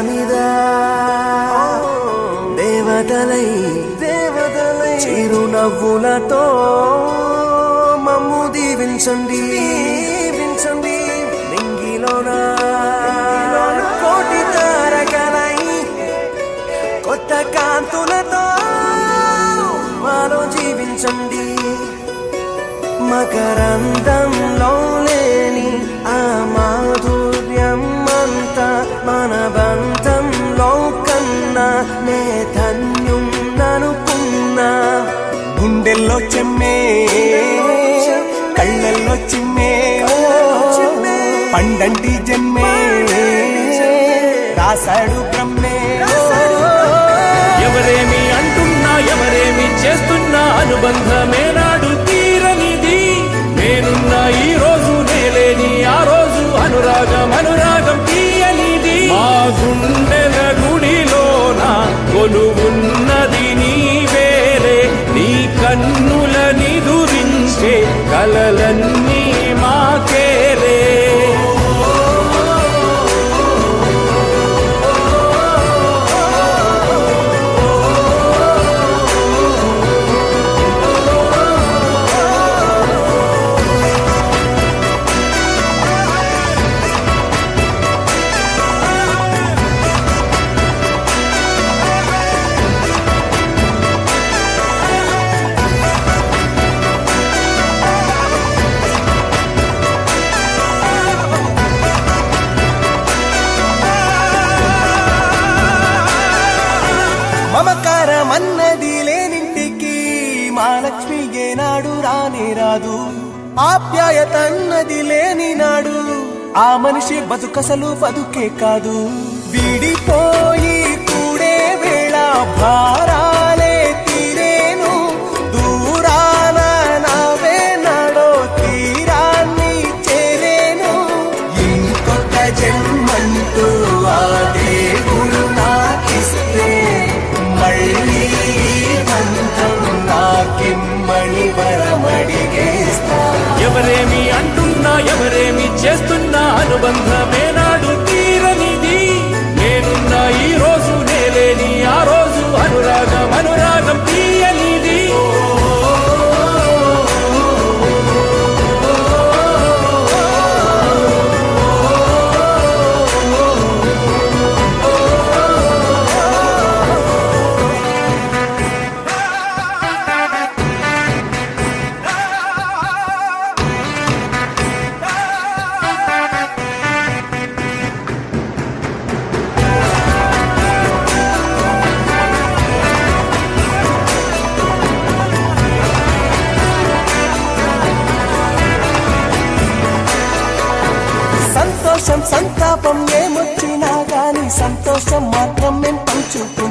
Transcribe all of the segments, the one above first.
మీద దేవతలై దేవతలై చిరునవ్వులతో మమ్ము దీవించండి. దీవించండి. నింగిలోనా కోటి తారకలై కొత్త కాంతులతో మాలో జీవించండి. మకరందంలో రాశాడు బ్రహ్మే. ఎవరేమి అంటున్నా ఎవరేమి చేస్తున్నా అనుబంధమేనా? ఆప్యాయతన్నది లేని నాడు ఆ మనిషి బతుకసలు బతుకే కాదు. విడిపోయి కూడే వేళ భారా అనుబంధమే. మేము పంచుకుంటాం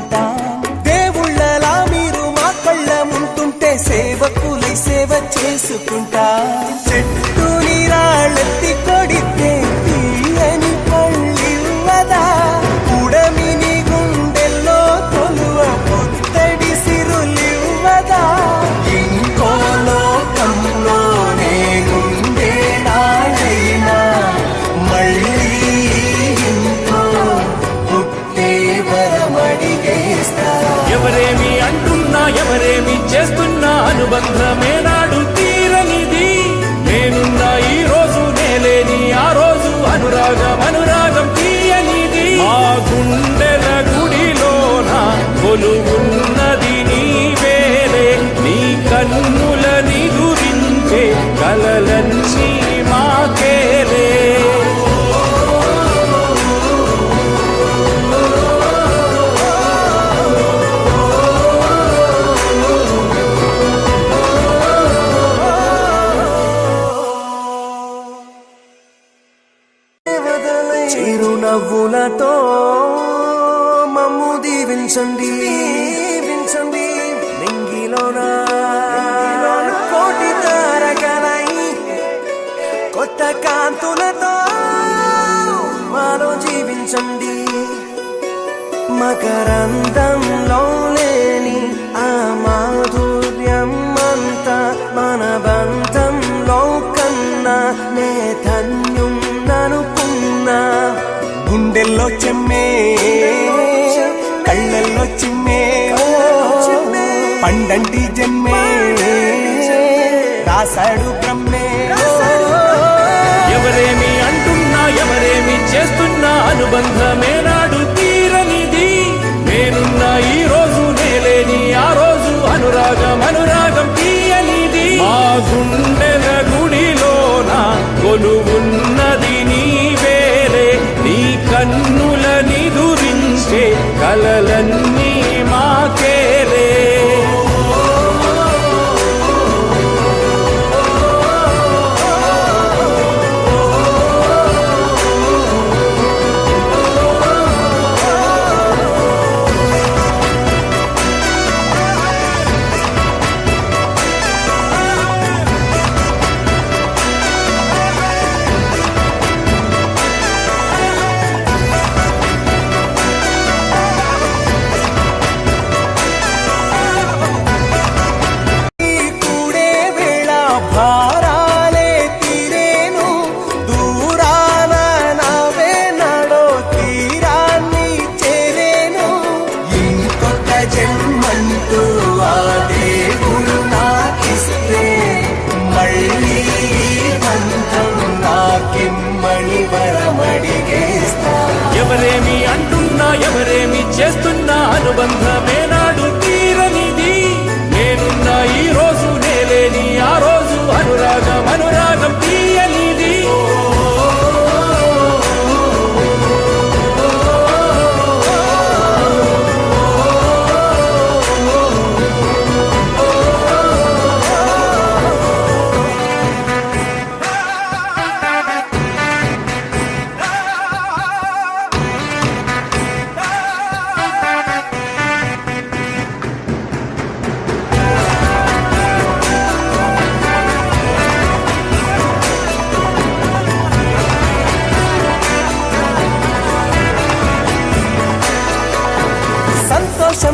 చేస్తున్న అనుబంధమే నాడు తీరనిది. నేనున్న ఈ రోజు నేలేని ఆ రోజు అనురాగం అనురాగం తీయనిది. మా గుండెల గుడిలోన కొలువున్నది నీ వేరే నీ కన్నుల నిదురించే కలలన్నీ కొత్త కాంతులతో మాలో జీవించండి. మకరందంలో లేని ఆ మాధుర్యం అంతా మన బంధంలో కన్నా నే ధన్యం ననుకున్నా గుండెల్లో చెమ్మే కళ్ళల్లో చిమ్మే పండంటి జన్మే రాశాడు బ్రహ్మే. ఎవరేమి అంటున్నా ఎవరేమి చేస్తున్నా అనుబంధమే నాడు తీరనిది. నేనున్నా ఈ రోజు నేలేని ఆ రోజు అనురాగం అనురాగం తీయనిది. మా గుండెల గుడిలోన కొలువున్నది నీ వేరే నీ కన్నుల నిదురించే కలలన్నీ ఆ దేవుడు నాకిస్తే మళ్ళీ ఈ నాకిమ్మని వరమడిగేస్తా. ఎవరేమి అంటున్నా ఎవరేమి చేస్తున్నా అనుబంధమేనా?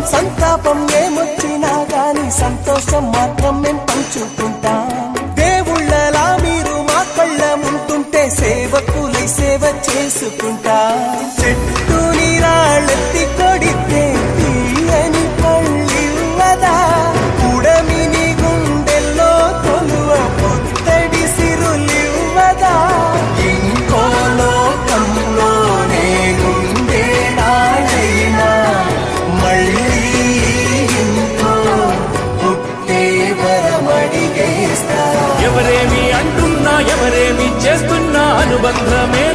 సంతాపం ఏమొచ్చినా గాని సంతోషం మాత్రం మేం పంచుకుంటాం. దేవుళ్ళలా మీరు మా కళ్ళ ఉంటుంటే సేవకులై సేవ చేసుకుంటా. చేస్తున్నా అనుబంధమే